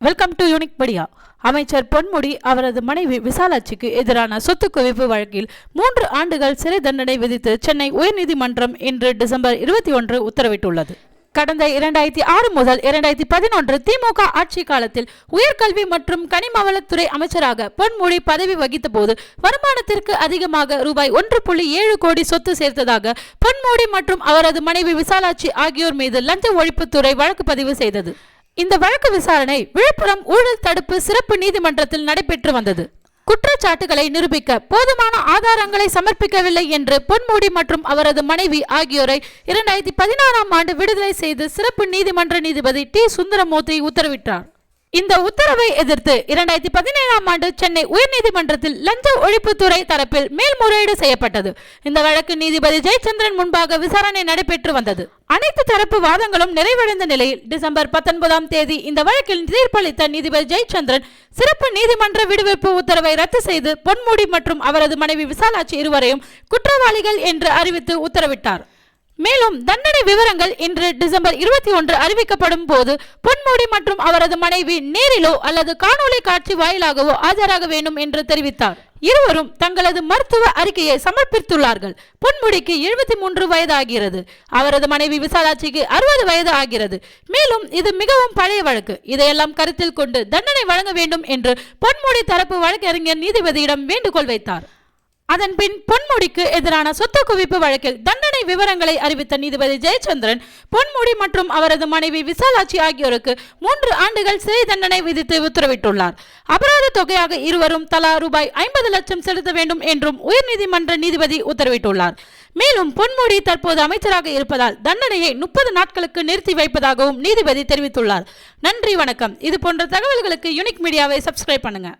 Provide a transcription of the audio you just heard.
Welcome to unique படியா அமைச்சர் பொன்முடி அவரது மனைவி விசாலாட்சிக்கு எதிரான சொத்து குவிப்பு வழக்கில் மூன்று ஆண்டுகள் சிறை தண்டனை விதித்து சென்னை உயர்நீதிமன்றம் இன்று டிசம்பர் இருபத்தி ஒன்று உத்தரவிட்டுள்ளது. கடந்த இரண்டாயிரத்தி ஆறு முதல் இரண்டாயிரத்தி பதினொன்று திமுக ஆட்சி காலத்தில் உயர்கல்வி மற்றும் கனிமவளத்துறை அமைச்சராக பொன்முடி பதவி வகித்த போது வருமானத்திற்கு அதிகமாக ரூபாய் ஒன்று புள்ளி ஏழு கோடி சொத்து சேர்த்ததாக பொன்மொழி மற்றும் அவரது மனைவி விசாலாட்சி ஆகியோர் மீது லஞ்ச ஒழிப்புத்துறை வழக்கு பதிவு செய்தது. இந்த வழக்கு விசாரணை விழுப்புரம் ஊழல் தடுப்பு சிறப்பு நீதிமன்றத்தில் நடைபெற்று வந்தது. குற்றச்சாட்டுகளை நிரூபிக்க போதுமான ஆதாரங்களை சமர்ப்பிக்கவில்லை என்று பொன்முடி மற்றும் அவரது மனைவி ஆகியோரை இரண்டாயிரத்தி பதினாறாம் ஆண்டு விடுதலை செய்து சிறப்பு நீதிமன்ற நீதிபதி டி. சுந்தரமூர்த்தி உத்தரவிட்டார். இந்த உத்தரவை எதிர்த்து இரண்டாயிரத்தி பதினேழாம் ஆண்டு சென்னை உயர்நீதிமன்றத்தில் லஞ்ச ஒழிப்புத்துறை தரப்பில் மேல்முறையீடு செய்யப்பட்டது. இந்த வழக்கு நீதிபதி ஜெயச்சந்திரன் முன்பாக விசாரணை நடைபெற்று வந்தது. அனைத்து தரப்பு வாதங்களும் நிறைவடைந்த நிலையில் டிசம்பர் பத்தொன்பதாம் தேதி இந்த வழக்கில் தீர்ப்பளித்த நீதிபதி ஜெயச்சந்திரன் சிறப்பு நீதிமன்ற விடுவிப்பு உத்தரவை ரத்து செய்து பொன்முடி மற்றும் அவரது மனைவி விசாலாட்சி இருவரையும் குற்றவாளிகள் என்று அறிவித்து உத்தரவிட்டார். மேலும் தண்டனை விவரங்கள் இன்று டிசம்பர் இருபத்தி ஒன்று அறிவிக்கப்படும் போது பொன்முடி மற்றும் அவரது மனைவி நேரிலோ அல்லது காணொலி காட்சி வாயிலாகவோ ஆஜராக வேண்டும் என்று தெரிவித்தார். இருவரும் தங்களது மருத்துவ அறிக்கையை சமர்ப்பித்துள்ளார்கள். பொன்முடிக்கு எழுபத்தி மூன்று வயது ஆகிறது அவரது மனைவி விசாலாட்சிக்கு அறுபது வயது ஆகிறது. மேலும் இது மிகவும் பழைய வழக்கு. இதையெல்லாம் கருத்தில் கொண்டு தண்டனை வழங்க வேண்டும் என்று பொன்முடி தரப்பு வழக்கறிஞர் நீதிபதியிடம் வேண்டுகோள் வைத்தார். அதன்பின் பொன்முடிக்கு எதிரான சொத்து குவிப்பு வழக்கில் தண்டனை விவரங்களை அறிவித்த நீதிபதி ஜெயச்சந்திரன் பொன்முடி மற்றும் அவரது மனைவி விசாலாட்சி ஆகியோருக்கு மூன்று ஆண்டுகள் சிறை தண்டனை விதித்து உத்தரவிட்டுள்ளார். அபராத தொகையாக இருவரும் தலா ரூபாய் ஐம்பது லட்சம் செலுத்த வேண்டும் என்றும் உயர்நீதிமன்ற நீதிபதி உத்தரவிட்டுள்ளார். மேலும் பொன்முடி தற்போது அமைச்சராக இருப்பதால் தண்டனையை முப்பது நாட்களுக்கு நிறுத்தி வைப்பதாகவும் நீதிபதி தெரிவித்துள்ளார். நன்றி வணக்கம். இது போன்ற தகவல்களுக்கு யுனிக் மீடியாவை சப்ஸ்கிரைப் பண்ணுங்கள்